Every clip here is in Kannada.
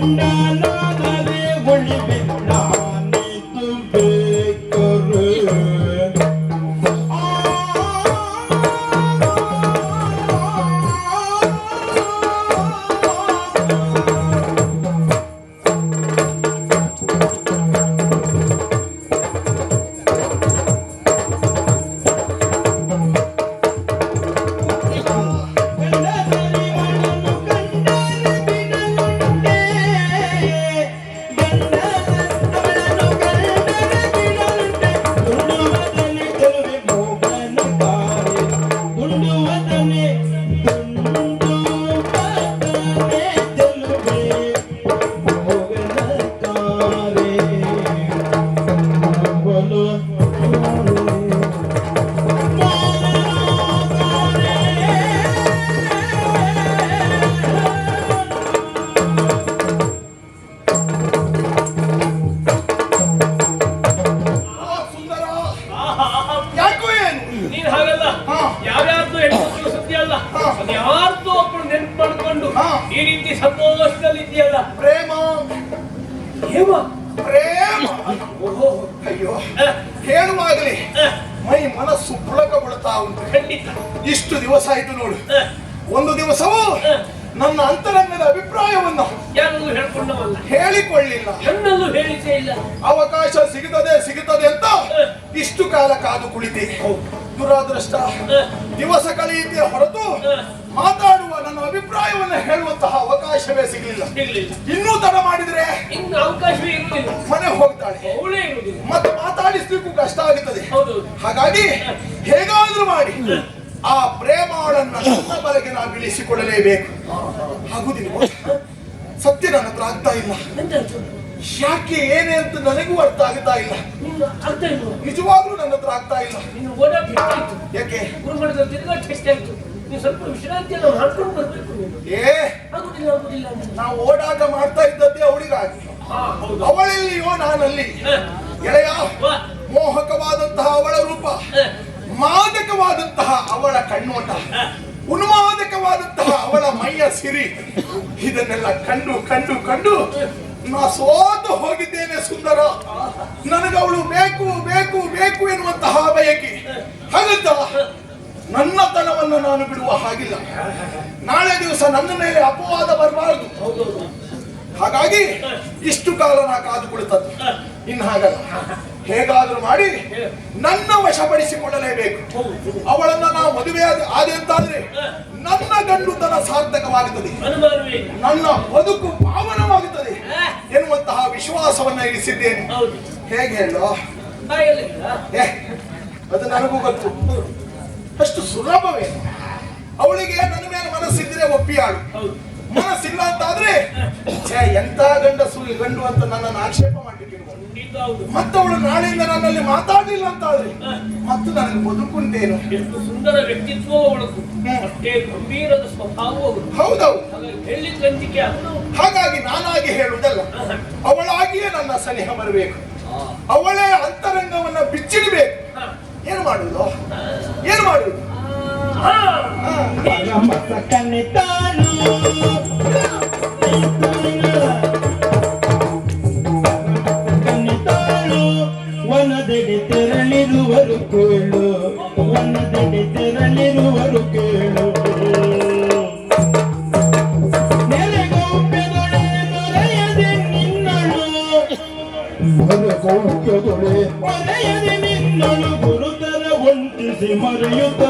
Na na. ಪ್ರೇಮ. ಹೇಮ ಪ್ರೇಮ. ಓಹೋ. ಅಯ್ಯೋ. ಹೇಳುವಾಗಲಿ ಮೈ ಮನಸ್ಸು ಪುಳಕಗೊಳ್ತಾ ಉಂಟು. ಖಂಡಿತ. ಇಷ್ಟು ದಿವಸ ಆಯ್ತು ನೋಡು. ಒಂದು ದಿವಸವೂ ನನ್ನ ಅಂತರಂಗದ ಅಭಿಪ್ರಾಯವನ್ನು ಯಾರು ಹೇಳ್ಕೊಂಡವಲ್ಲ. ಹೇಳಿಕೊಳ್ಳಿಲ್ಲ. ಹೆಣ್ಣಲ್ಲೂ ಹೇಳಿಸೇ ಇಲ್ಲ. ಅವಕಾಶ ಸಿಗುತ್ತದೆ ಸಿಗುತ್ತದೆ ಅಂತ ಇಷ್ಟು ಕಾಲ ಕಾದು ಕುಳಿತೆ. ದುರಾದೃಷ್ಟ. ದಿವಸ ಕಳೆಯುತ್ತೆ ಹೊರತು ಮಾತಾಡುವ ನನ್ನ ಅಭಿಪ್ರಾಯವನ್ನು ಹೇಳುವಂತಹ ಅವಕಾಶವೇ ಸಿಗಲಿಲ್ಲ ಸಿಗ್ಲಿಲ್ಲ ಇನ್ನೂ ತಡ ಮಾಡಿದ್ರೆ ಇನ್ನು ಅವಕಾಶವೇ ಇರುವುದಿಲ್ಲ ಮನೆ ಹೋಗ್ತಾಳೆ ಅವಳೇ ಇರುವುದಿಲ್ಲ ಮತ್ತೆ ಮಾತಾಡಿಸ್ಲಿಕ್ಕೂ ಕಷ್ಟ ಆಗುತ್ತದೆ ಹೌದು ಹಾಗಾಗಿ ಹೇಗಾದ್ರೂ ಮಾಡಿ ಆ ಪ್ರೇಮಾಳನ್ನ ನನ್ನ ಬಲೆಗೆ ನಾವು ಇಳಿಸಿಕೊಳ್ಳಲೇಬೇಕು ಆಗುದಿಲ್ಲ ಸತ್ಯ ನನ್ನ ಹತ್ರ ಆಗ್ತಾ ಇಲ್ಲ? ಯಾಕೆ ಏನೇ ಅಂತ ನನಗೂ ಅರ್ಥ ಆಗ್ತಾ ಇಲ್ಲ. ನಿಜವಾಗ್ಲೂ ನನ್ನ ಹತ್ರ ಆಗ್ತಾ ಇಲ್ಲ. ಯಾಕೆ? ಸ್ವಲ್ಪ ವಿಶ್ರಾಂತಿಯನ್ನು ಮಾಡ್ಕೊಂಡು ಬರ್ಬೇಕು ನೀನು ಏ. ನಾವು ಓಡಾಟ ಮಾಡ್ತಾ ಇದ್ದದ್ದೇ ಅವಳಿಗಾಗಿ. ಅವಳೆಲ್ಲಿಯೋ ನಾನಲ್ಲಿ. ಎಳೆಯ ಗೆಳೆಯ ಮೋಹಕವಾದಂತಹ ಅವಳ ರೂಪ. ಮಾದಕವಾದಂತಹ ಅವಳ ಕಣ್ಣೋಟ. ಉನ್ಮಾದಕವಾದಂತಹ ಅವಳ ಮೈಯ ಸಿರಿ. ಇದನ್ನೆಲ್ಲ ಕಂಡು ಕಂಡು ಕಂಡು ನಾ ಸೋತು ಹೋಗಿದ್ದೇನೆ ಸುಂದರ. ನನಗವಳು ಬೇಕು ಬೇಕು ಬೇಕು ಎನ್ನುವಂತಹ ಬಯಕೆ. ಹಾಗಂತ ನನ್ನತನವನ್ನು ನಾನು ಬಿಡುವ ಹಾಗಿಲ್ಲ. ನಾಳೆ ದಿವಸ ನನ್ನ ಮೇಲೆ ಅಪವಾದ ಬರಬಾರದು. ಹಾಗಾಗಿ ಇಷ್ಟು ಕಾಲ ನಾ ಕಾದು ಕುಳಿತದ್ದು ಇನ್ನು ಹಾಗಲ್ಲ. ಹೇಗಾದ್ರೂ ಮಾಡಿ ನನ್ನ ವಶಪಡಿಸಿಕೊಳ್ಳಲೇಬೇಕು. ಅವಳನ್ನ ನಾವು ಮದುವೆ ಆದಂತಾದ್ರೆ ನನ್ನ ಅಂತಾದ್ರೆ ನನ್ನ ಗಂಡುತನ ಸಾರ್ಥಕವಾಗುತ್ತದೆ. ನನ್ನ ಬದುಕು ಪಾವನವಾಗುತ್ತದೆ ಎನ್ನುವಂತಹ ವಿಶ್ವಾಸವನ್ನ ಇರಿಸಿದ್ದೇನೆ. ಹೇಗೆ ಹೇಳೋ? ಅದು ನನಗೂ ಗೊತ್ತು. ಅಷ್ಟು ಸುಲಭವೇ. ಅವಳಿಗೆ ನನ್ನ ಮೇಲೆ ಮನಸ್ಸಿದ್ರೆ ಒಪ್ಪಿಯಾಳು. ಮನಸ್ಸಿಲ್ಲ ಅಂತಾದ್ರೆ ಎಂತ ಗಂಡ ಈ ಗಂಡು ಅಂತ ನನ್ನನ್ನು ಆಕ್ಷೇಪ ಹೌದು ಮತ್ತವಳು ನಾಳೆಯಿಂದ ನನ್ನಲ್ಲಿ ಮಾತಾಡಲಿಲ್ಲ ಅಂತಾದ್ರೆ ಮತ್ತು ನನಗೆ ಬದುಕುಂಟೇನು? ಎಷ್ಟು ಸುಂದರ ವ್ಯಕ್ತಿತ್ವ ಅವಳದು ಅಷ್ಟೇ ಗಂಭೀರದ ಸ್ವಭಾವ ಅವಳು. ಹೌದೌದು. ಅದು? ಹಾಗಾಗಿ ನಾನಾಗಿ ಹೇಳುವುದಲ್ಲ ಅವಳಾಗಿಯೇ ನನ್ನ ಸನಿಹ ಬರಬೇಕು. ಅವಳೇ ಅಂತರಂಗವನ್ನ ಬಿಚ್ಚಿಡಬೇಕು. ಹಾ. ಏನು ಮಾಡುವುದು? ಏನು ಮಾಡುವುದು? ವನದೆಡೆ ತೆರಳಿರುವರು ಕೇಳು. ನೆರೆಗೌಪ್ಯದೊಳೆ ದೊರೆಯದೆ ನಿನ್ನಳು ಹೊರಗೌಪ್ಯದೊಳೆ ಒರೆಯದೆ ನಿನ್ನಳು ಗುರುತರ ಒಂಟಿಸಿ ಮರೆಯುತ್ತ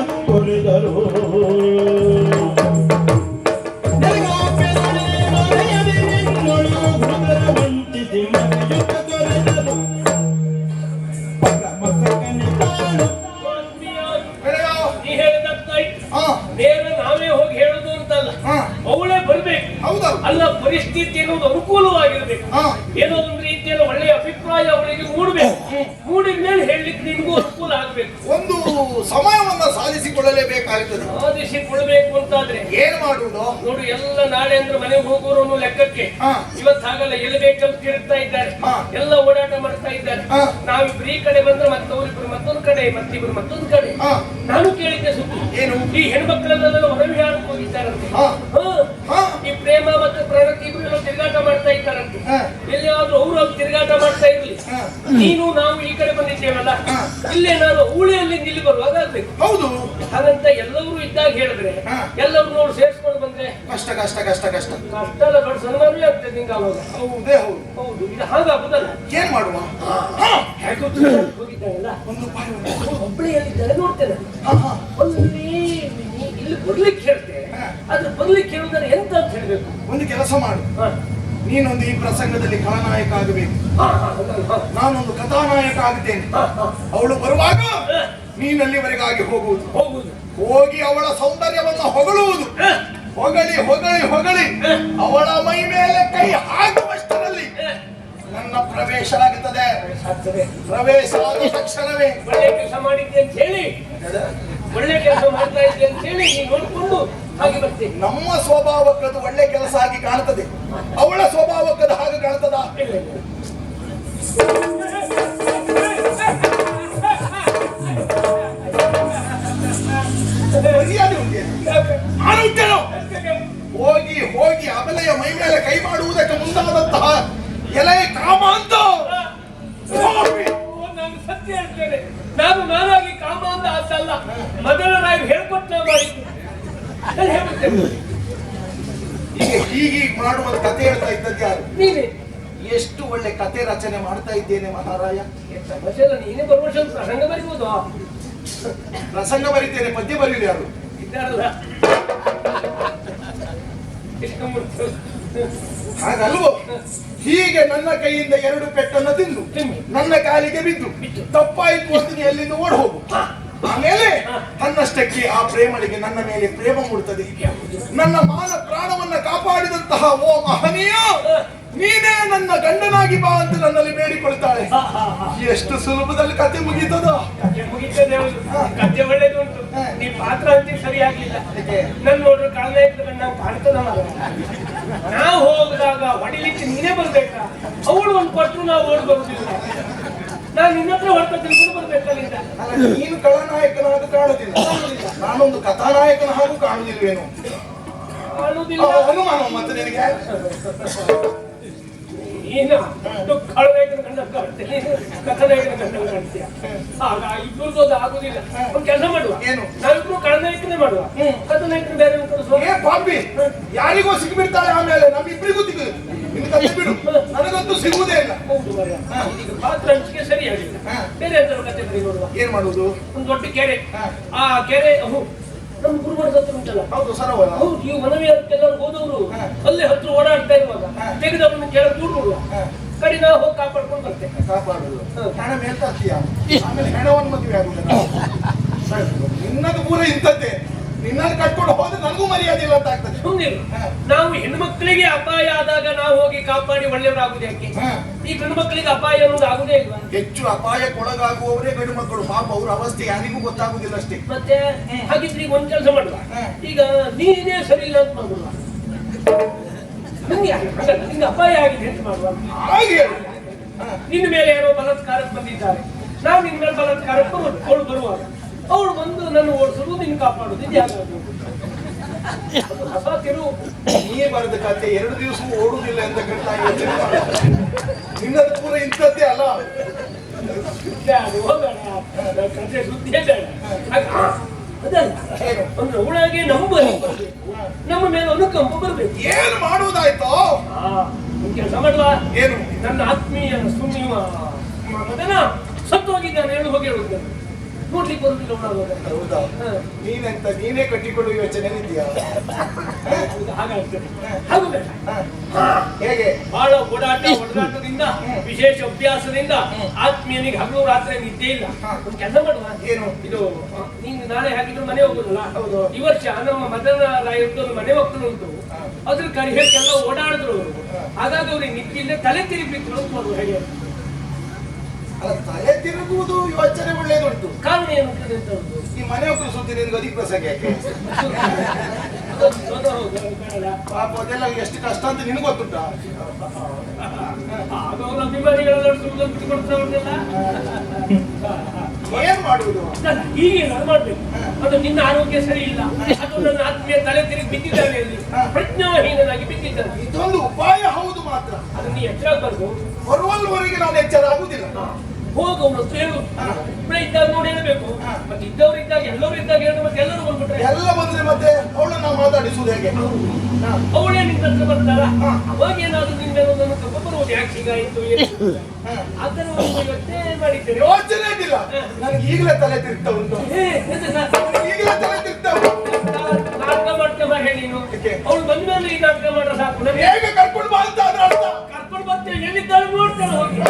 ಸಮಯವನ್ನ ಸಾಧಿಸಿಕೊಳ್ಳಲೇಬೇಕಾಗುತ್ತದೆ. ಸಾಧಿಸಿಕೊಳ್ಬೇಕು ಅಂತಾದ್ರೆ ಏನ್ ಮಾಡುವುದು ನೋಡು ಎಲ್ಲ ನಾಳೆ ಅಂದ್ರೆ ಮನೆಗೆ ಹೋಗೋರು ಲೆಕ್ಕಕ್ಕೆ. ಇವತ್ತಾಗಲ್ಲ ಎಲ್ಲಿ ಬೇಕಲ್ಲಿ ತಿರುಗ್ತಾ ಇದ್ದಾರೆ. ಎಲ್ಲ ಓಡಾಟ ಮಾಡ್ತಾ ಇದ್ದಾರೆ. ನಾವು ಫ್ರೀ ಈ ಕಡೆ ಬಂದ್ರೆ ಮತ್ತವರಿಬ್ರು ಮತ್ತೊಂದು ಕಡೆ ಮತ್ತಿಬ್ರು ಮತ್ತೊಂದು ಕಡೆ. ನಾನು ಕೇಳಿದ್ದೆ ಸುದ್ದಿ. ಏನು? ಈ ಹೆಣ್ಮಕ್ಳೆಲ್ಲ ಹೊರವಿಹಾರಕ್ಕೆ ಹೋಗಿದ್ದಾರಂತೆ. ಈ ಪ್ರೇಮ ಮತ್ತು ಪ್ರಣತಿ ಇಬ್ರು ಎಲ್ಲ ತಿರುಗಾಟ ಮಾಡ್ತಾ ಇದ್ದಾರಂತೆ. ಹಾ. ಎಲ್ಲಿಯಾದ್ರೂ ಅವರು ತಿರುಗಾಟ ಮಾಡ್ತಾ ಇರ್ಲಿ. ನೀನು ನಾವು ಈ ಕಡೆ ಇಲ್ಲೇ ನಾನು ಊಳಿಯಲ್ಲಿ ನಿಲ್ಲಿ ಬರುವಾಗ ಆಗ್ಬೇಕು ಹೌದು. ಹಾಗಂತ ಎಲ್ಲರೂ ಇದ್ದಾಗ ಹೇಳಿದ್ರೆ. ಎಲ್ಲರೂ ನೋಡಿ ಸೇರಿಸ್ಕೊಂಡು ಬಂದ್ರೆ ಕಷ್ಟ ಕಷ್ಟ ಕಷ್ಟ ಕಷ್ಟ. ಕಷ್ಟ ಎಲ್ಲ ದೊಡ್ಡ ಸನ್ಮಾನವೇ ಆಗ್ತದೆ ನಿಂಗೆ ಅವಾಗ. ಹೌದೇ ಹೌದು. ಹೌದು ಇದು ಹಾಗಾಗುದಲ್ಲ. ಏನ್ ಮಾಡುವ? ಹೇಗೆ ಗೊತ್ತಿಲ್ಲ, ಹೋಗಿದ್ದಾಳಲ್ಲ ಒಂದು ಉಪಾಯ ಉಂಟು. ಒಬ್ಬಳೆಯಲ್ಲಿದ್ದಾಳೆ ನೋಡ್ತೇನೆ. ಇಲ್ಲಿ ಬರ್ಲಿಕ್ಕೆ ಹೇಳ್ತೆ. ಹಾ. ಆದ್ರೆ ಬರ್ಲಿಕ್ಕೆ ಹೇಳುದಾರೆ ಎಂತ ಅಂತ ಹೇಳ್ಬೇಕು? ಒಂದು ಕೆಲಸ ಮಾಡು. ನೀನೊಂದು ಈ ಪ್ರಸಂಗದಲ್ಲಿ ಕಲಾನಾಯಕ ಆಗಬೇಕು ನಾನೊಂದು ಕಥಾನಾಯಕ ಆಗುತ್ತೇನೆ. ಅವಳು ಬರುವಾಗ. ನೀನಲ್ಲಿವರೆಗಾಗಿ ಹೋಗುವುದು ಹೋಗುವುದು ಹೋಗಿ ಅವಳ ಸೌಂದರ್ಯವನ್ನು ಹೊಗಳುವುದು. ಹೊಗಳಿ ಹೊಗಳಿ ಹೊಗಳಿ ಅವಳ ಮೈ ಮೇಲೆ ಕೈ ಹಾಕುವಷ್ಟರಲ್ಲಿ ನನ್ನ ಪ್ರವೇಶ ಆಗುತ್ತದೆ ಪ್ರವೇಶ ಆದ ತಕ್ಷಣವೇ ಒಳ್ಳೆ ಕೆಲಸ ಮಾಡಿದ್ದೆ ಅಂತ ಹೇಳಿ ಒಳ್ಳೆ ಕೆಲಸ ಮಾಡ್ತಾ ಇದ್ದೆ ಅಂತ ಹೇಳಿ ನೀನು ನೋಡ್ಕೊಂಡು ನಮ್ಮ ಸ್ವಭಾವಕ್ಕದು ಒಳ್ಳೆ ಕೆಲಸ ಆಗಿ ಕಾಣ್ತದೆ. ಅವಳ ಸ್ವಭಾವಕ್ಕದು ಹಾಗೆ ಕಾಣ್ತದ? ಹೋಗಿ ಹೋಗಿ ಅಬಲೆಯ ಮೈ ಮೇಲೆ ಕೈ ಮಾಡುವುದಕ್ಕೆ ಮುಂದಾದಂತಹ ಎಲೆ ಕಾಮ ಅಂತ ನಾನು ಸತ್ಯ ಹೇಳ್ತೇನೆ. ನಾನು ನಾನಾಗಿ ಕಾಮ ಅಂತ ಅಲ್ಲ. ಮೊದಲು ನಾವು ಹೇಳ್ಕೊಟ್ಟ ಮಾಡಿದ್ದು ನಾನು ಹೇಳ್ಬಿಡ್ತೇನೆ. ಹೀಗೆ ಹೀಗೆ ಮಾಡುವ ಕತೆ ಹೇಳ್ತಾ ಇದ್ದದ್ದು ಯಾರು? ನೀನೆ ಎಷ್ಟು ಒಳ್ಳೆ ಕತೆ ರಚನೆ ಮಾಡ್ತಾ ಇದ್ದೇನೆ ಮಹಾರಾಯ. ಎಂತ ಬಸಲ್ಲ ನೀನೇ ಬರುವ ವರ್ಷ ಒಂದು ಪ್ರಸಂಗ ಬರಿಬೋದು? ಪ್ರಸಂಗ ಬರೀತೇನೆ ಪದ್ಯ ಬರೀಲಿ ಯಾರು? ಇದ್ದಾರಲ್ಲ. ಹಾಗಲ್ವೋ? ಹೀಗೆ ನನ್ನ ಕೈಯಿಂದ ಎರಡು ಪೆಟ್ಟನ್ನು ತಿಂದು. ನನ್ನ ಕಾಲಿಗೆ ಬಿದ್ದು. ತಪ್ಪಾಯಿತು ತಪ್ಪಾಯ್ತು ಎಲ್ಲಿಂದ ಓಡ್ ಹೋಗು ಆಮೇಲೆ ತನ್ನಷ್ಟಕ್ಕೆ ಆ ಪ್ರೇಮಳಿಗೆ ನನ್ನ ಮೇಲೆ ಪ್ರೇಮ ಮೂಡುತ್ತದೆ ನನ್ನ ಮಾನ ಪ್ರಾಣವನ್ನ ಕಾಪಾಡಿದಂತಹ ಓ ಮಹನೀಯ ನೀನೇ ನನ್ನ ಗಂಡನಾಗಿ ಬಾ ಅಂತ ನನ್ನಲ್ಲಿ ಬೇಡಿಕೊಳ್ತಾಳೆ. ಎಷ್ಟು ಸುಲಭದಲ್ಲಿ ಕತೆ ಮುಗೀತದೋ. ಮುಗಿತದೆ ಒಳ್ಳೇದುಂಟು. ಹಾ. ನೀ ಪಾತ್ರ ಅಂತ ಸರಿಯಾಗಿಲ್ಲ ಆಗ್ಲಿಲ್ಲ ಅದಕ್ಕೆ ನನ್ನ ಇದ್ರೆ ನಾವು ಮಗ ನಾವು ಹೋಗದಾಗ ಹೊಡಿಲಿಕ್ಕೆ ನೀನೇ ಬರ್ಬೇಕಾ? ಅವಳು ಒಂದು ಕೊಟ್ಟರು ನಾವು ಓಡ್ ಬರುದಿಲ್ಲ ನಾನು ನಿನ್ನ ಹತ್ರ ಹೊರತ ತಿಳ್ಕೊಂಡು ಬರ್ಬೇಕಲ್ಲಿಂದ? ನೀನು ಖಳನಾಯಕನಾಗ ಕಾಣುದಿಲ್ಲ ನಾನೊಂದು ಕಥಾನಾಯಕನ ಹಾಗೂ ಆ, ಅನುಮಾನ ಮತ್ತೆ ನಿನಗೆ? ನೀನು ಕಳನಾಯಕನ ಕಂಡ ಕಾಣ್ತೇನೆ ಕಥನಾಯಕನ ಕಂಡ ಕಾಣ್ತೀಯ? ಆಗ ಇಬ್ಬರಿಗೂ ಅದು ಆಗುದಿಲ್ಲ. ಒಂದು ಕೆಲಸ ಮಾಡುವ. ಏನು? ನಾವಿಬ್ರು ಕಳನಾಯಕನೇ ಮಾಡುವ. ಕಥನಾಯಕನ ಬೇರೆ ಏ ಪಾಪಿ ಯಾರಿಗೋ ಸಿಕ್ಬಿಡ್ತಾಳೆ ಆಮೇಲೆ? ನಮ್ಮಿಬ್ಬರಿಗೂ ಇಬ್ರಿಗೂ ಬಿಡು. ನನಗಂತೂ ಸಿಗುವುದೇ ಇಲ್ಲ. ಹೌದು ಮರ್ಯ. ಈಗ ಪಾತ್ರ ಹಂಚಿಕೆ ಸರಿಯಾಗಿಲ್ಲ ಹಾ. ಬೇರೆ ಕತೆ ಬರೀ ನೋಡುವ. ಏನ್ ಮಾಡುದು ಒಂದು ದೊಡ್ಡ ಕೆರೆ. ಆ ಕೆರೆ ಹೌದು ನಮ್ಮ ಗುರುಗಳು ಹತ್ರ ಉಂಟಲ್ಲ? ಹೌದು ಸರೋವರ. ಹೌದು ಈ ಮನವಿಯರ್ಕೆಲ್ಲರೂ ಹೋದವರು. ಹಾ. ಅಲ್ಲೇ ಹತ್ರ ಓಡಾಡ್ತಾ ಇರುವಾಗ ಹಾ. ತೆಗೆದವನ್ನ ಕೆಳಗೆ ದೂರ ಕಡಿನ ಹಾ. ಕಡೆ ನಾವು ಹೋಗಿ ಕಾಪಾಡ್ಕೊಂಡು ಬರ್ತೇವೆ ಕಾಪಾಡುದು. ಹೆಣ ಮೇಲ್ತಾ ಆಮೇಲೆ ಹೆಣವನ್ನು ಮದುವೆ ಆಗುದಿಲ್ಲ ನಿನ್ನದು ಪೂರ ಇಂಥದ್ದೇ. ನಿನ್ನನ್ನು ಕಟ್ಕೊಂಡು ಹೋದ್ರೆ ನನಗೂ ಮರ್ಯಾದೆ ಇಲ್ಲ ಅಂತ ಆಗ್ತದೆ. ನಾವು ಹೆಣ್ಮಕ್ಳಿಗೆ ಅಪಾಯ ಆದಾಗ ನಾವು ಹೋಗಿ ಕಾಪಾಡಿ ಒಳ್ಳೆಯವರಾಗುದು ಯಾಕೆ? ಈ ಗಂಡು ಮಕ್ಕಳಿಗೆ ಅಪಾಯ ಅನ್ನೋದು ಆಗುದೇ ಇಲ್ಲ ಹೆಚ್ಚು ಅಪಾಯಕ್ಕೊಳಗಾಗುವವರೇ ಗಂಡು ಮಕ್ಕಳು ಪಾಪ ಅವ್ರ ಅವಸ್ಥೆ ಯಾರಿಗೂ ಗೊತ್ತಾಗುದಿಲ್ಲ ಅಷ್ಟೇ. ಮತ್ತೆ ಹಾಗಿದ್ರೆ ಈಗ ಒಂದ್ ಕೆಲಸ ಮಾಡುವ. ಈಗ ನೀನೇ ಸರಿ ಇಲ್ಲ ಅಂತ ಮಾಡುವ. ನಿನ್ನ ಅಪಾಯ ಆಗಿದೆ ಅಂತ ಮಾಡುವ. ಹಾಗೆ. ನಿನ್ನ ಮೇಲೆ ಏನೋ ಬಲಾತ್ಕಾರಕ್ಕೆ ಬಂದಿದ್ದಾರೆ. ನಾವು ನಿನ್ನ ಮೇಲೆ ಬಲಾತ್ಕಾರಕ್ಕೆ ಬರುವಾಗ. ಅವಳು ಬಂದು ನನ್ನ ಓಡಿಸೋದು ನಿನ್ ಕಾಪಾಡೋದು ಇದು ಹೊಸ ತಿರುವು ನೀ ಬರೆದ ಕತೆ ಎರಡು ದಿವಸ ಓಡುದಿಲ್ಲ ಅಂತ ಮಾಡು. ನಿನ್ನದು ಪೂರ ಇಂಥದ್ದೇ ಅಲ್ಲ? ಸುದ್ದಿಯೇ ಬೇಡ. ಆಗ- ಅದಲ್ಲ ಅಂದ್ರೆ ನಮ್ಮ ಮೇಲೆ ಅನುಕಂಪ ಬರಬೇಕು. ಏನು ಮಾಡುವುದಾಯ್ತು? ಕೆಲಸ ಮಾಡುವ. ಏನು? ನನ್ನ ಆತ್ಮೀಯ ಸುಮ್ಮೀವ ಮಗನ. ಸತ್ತು ಹೋಗಿದ್ದಾನೆ ಹೇಳಿ ಹೋಗಿ ಹೇಳುದು ನೋಡ್ಲಿಕ್ಕೆ ಬರುದಿಲ್ಲ ಹೌದಾ? ನೀನೆಂತ ನೀನೇ ಕಟ್ಟಿಕೊಡುವ ಯೋಚನೆ ಇದೆಯಾ? ಹಾಗಾಗ್ತದೆ ಹಾಗೂ ಬೇಡ ಹೇಗೆ? ಬಹಳ ಓಡಾಟ ಓಡಾಟದಿಂದ ವಿಶೇಷ ಅಭ್ಯಾಸದಿಂದ ಆತ್ಮೀಯನಿಗೆ ಹಗಲು ರಾತ್ರಿ ನಿದ್ದೆ ಇಲ್ಲ. ಒಂದು ಕೆಲಸ ಮಾಡುವ? ಏನು? ಇದು ನೀನು ನಾಳೆ ಹಾಕಿದ್ರು ಮನೆ ಹೋಗುದಲ್ಲ? ಹೌದು. ಈ ವರ್ಷ ನಮ್ಮ ಮದನ ರಾಯರದ್ದು ಒಂದು ಮನೆ ಮಕ್ಕಳು ಉಂಟು. ಅದ್ರ ಕರಿಹಕ್ಕೆಲ್ಲ ಓಡಾಡಿದ್ರು ಅವರು. ಹಾಗಾಗಿ ಅವ್ರಿಗೆ ನಿದ್ದಿಲ್ಲ ತಲೆ ಮಾಡುವ ಹೇಗೆ. ಅಲ್ಲ ತಲೆ ತಿರುಗುವುದು ಯೋಚನೆ ಒಳ್ಳೇದುಂಟು. ಕಾರಣ ಏನು ಈ ಮನೆ ಒಬ್ಬರು ಸುದ್ದಿ ನಿನ್ಗೆ ಅಧಿಕ ಪ್ರಸಂಗ ಯಾಕೆ. ಪಾಪ ಅದೆಲ್ಲ ಎಷ್ಟು ಕಷ್ಟ ಅಂತ ನಿನಗೆ ಗೊತ್ತುಂಟ? ಏನ್ ಮಾಡುವುದು? ನಾನು ಮಾಡ್ಬೇಕು. ಅದು ನಿನ್ನ ಆರೋಗ್ಯ ಸರಿ ಇಲ್ಲ. ಅದು ನನ್ನ ಆತ್ಮೀಯ ತಲೆ ತಿರುಗಿ ಬಿದ್ದಿದ್ದಾನೆ ಅಲ್ಲಿ. ಪ್ರಜ್ಞಾಹೀನನಾಗಿ ಬಿದ್ದಿದ್ದಾನೆ. ಇದೊಂದು ಉಪಾಯ ಹೌದು ಮಾತ್ರ. ಅದು ನೀ ಎಚ್ಚರ ಬರ್ದು ಬರುವಲ್ವರೆಗೆ ನಾನು ಎಚ್ಚರ ಆಗುದಿಲ್ಲ ಹೋಗು ಅವನು ಹತ್ರ ಹೇಳು ಇಬ್ಬರೇ ಇದ್ದಾಗ ನೋಡಿ ಹೇಳ್ಬೇಕು. ಮತ್ತೆ ಇದ್ದವ್ರು ಇದ್ದಾಗ ಎಲ್ಲರೂ ಇದ್ದಾಗ ಹೇಳು ಮತ್ತೆ ಎಲ್ಲರೂ ಬಂದ್ಬಿಟ್ರೆ. ಎಲ್ಲ ಬಂದ್ರೆ ಮತ್ತೆ ಅವಳು ನಾವು ಮಾತಾಡಿಸುವುದು ಹೇಗೆ? ಅವಳೇ ನಿನ್ನ ಹತ್ರ ಬರ್ತಾರ? ಅವಾಗ ಏನಾದ್ರು ನಿಮ್ಗೆ ಒಂದು ಕಪ್ಪ ಬರುವುದು ಯಾಕೆ ಈಗ ಥರ ಒಂದು ಯೋಚನೆ ಮಾಡಿದ್ದೇನೆ ಯೋಚನೆ ಆಗಿಲ್ಲ ನನಗೆ ಈಗಲೇ ತಲೆ ತಿರುಗ್ತಾ ಉಂಟು? ಈಗಲೇ ತಲೆ ತಿರ್ತಾ ನಾಟಕ ಮಾಡ್ಕೊಂಬ ಹೇಳಿ ನೀನು. ಅವಳು ಬಂದ ಮೇಲೆ ಈ ನಾಟಕ ಮಾಡ್ರ ಸಾಕು. ಹೇಗೆ ಕರ್ಕೊಂಡು ಬಾ ಅಂತ ಅದ್ರ ಕರ್ಕೊಂಡು ಬರ್ತೇವೆ ಎಲ್ಲಿದ್ದಾಳೆ ನೋಡ್ತೇನೆ ಹೋಗಿ.